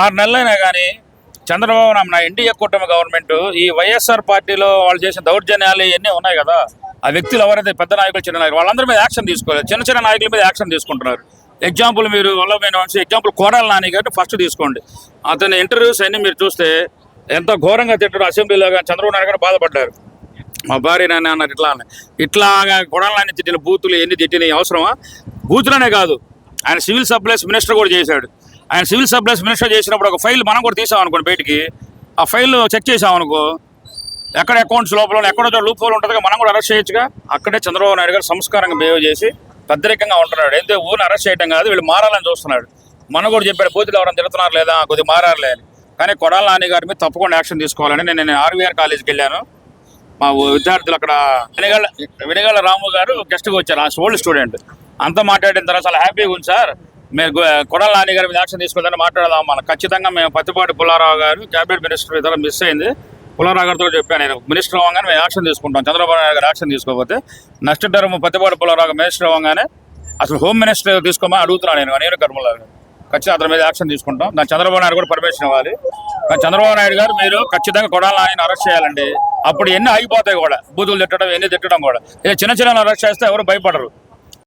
ఆరు నెలలైనా కానీ చంద్రబాబు నాయుడు నా ఎన్డీఏ కూటమి గవర్నమెంట్ ఈ వైఎస్ఆర్ పార్టీలో వాళ్ళు చేసిన దౌర్జన్యాలు ఇవన్నీ ఉన్నాయి కదా. ఆ వ్యక్తులు ఎవరైతే పెద్ద నాయకులు చిన్న నాయకులు వాళ్ళందరి మీద యాక్షన్ తీసుకోలేదు. చిన్న చిన్న నాయకుల మీద యాక్షన్ తీసుకుంటున్నారు. ఎగ్జాంపుల్ మీరు వల్లభైన వంశీ ఎగ్జాంపుల్ కోడాల నాని గారిని ఫస్ట్ తీసుకోండి. అతని ఇంటర్వ్యూస్ అన్నీ మీరు చూస్తే ఎంత ఘోరంగా తిట్టారు అసెంబ్లీలో కానీ చంద్రబాబు నాయుడు గారు బాధపడ్డారు. మా భార్య నాన్న అన్నారు ఇట్లా ఇట్లా ఇట్లాగా కొడాలని తిట్టిన బూతులు ఎన్ని తిట్టినవి అవసరమా? బూతులనే కాదు. ఆయన సివిల్ సప్లైస్ మినిస్టర్ కూడా చేశాడు. ఆయన సివిల్ సప్లైస్ మినిస్టర్ చేసినప్పుడు ఒక ఫైల్ మనం కూడా తీసామనుకోండి బయటికి. ఆ ఫైల్ చెక్ చేసామనుకో ఎక్కడ అకౌంట్స్ లోపల ఉన్న ఎక్కడో లూప్ హోల్ ఉంటుంది మనం కూడా అరెస్ట్ చేయొచ్చుగా. అక్కడే చంద్రబాబు నాయుడు గారు సంస్కారంగా బిహేవ్ చేసి పెద్దరికంగా ఉంటున్నాడు. ఎందుకు ఊరిని అరెస్ట్ చేయడం కాదు వీళ్ళు మారాలని చూస్తున్నాడు. మనం కూడా చెప్పాడు బూతులు ఎవరైనా తిడుతున్నారు లేదా కొద్దిగా మారాలే కానీ కొడాల నాని గారి మీద తప్పకుండా యాక్షన్ తీసుకోవాలని నేను నేను ఆర్వీఆర్ కాలేజీకి వెళ్ళాను. మా విద్యార్థులు అక్కడ వినగల వెనగాళ్ళ రాము గారు గెస్ట్గా వచ్చారు. ఆ ఓల్డ్ స్టూడెంట్ అంతా మాట్లాడిన తర్వాత చాలా హ్యాపీగా ఉంది సార్. మేము గు- కొడాల నాని గారి మీద యాక్షన్ తీసుకుందని మాట్లాడదాం మనం ఖచ్చితంగా మేము పత్తిపాటి పుల్లారావు గారు క్యాబినెట్ మినిస్టర్ ఇతర మిస్ అయింది. పుల్లారావు గారితో చెప్పాను నేను. మినిస్టర్ అవ్వగానే మేము యాక్షన్ తీసుకుంటాం. చంద్రబాబు నాయుడు గారు యాక్షన్ తీసుకోకపోతే next term Prathipati Pullarao minister అవ్వగానే అసలు హోమ్ మినిస్టర్ తీసుకోమని అడుగుతున్నాను నేను. నేను కర్మలా ఖచ్చితంగా అతని మీద యాక్షన్ తీసుకుంటాం. దాని చంద్రబాబు నాయుడు కూడా పర్మిషన్ ఇవ్వాలి. కానీ చంద్రబాబు నాయుడు గారు మీరు ఖచ్చితంగా కొడాల ఆయన అరెస్ట్ చేయాలండి. అప్పుడు ఎన్ని ఆగిపోతాయి కూడా. బూతులు తిట్టడం ఎన్ని తిట్టడం కూడా. ఇక చిన్న చిన్న అరెస్ట్ చేస్తే ఎవరు భయపడరు.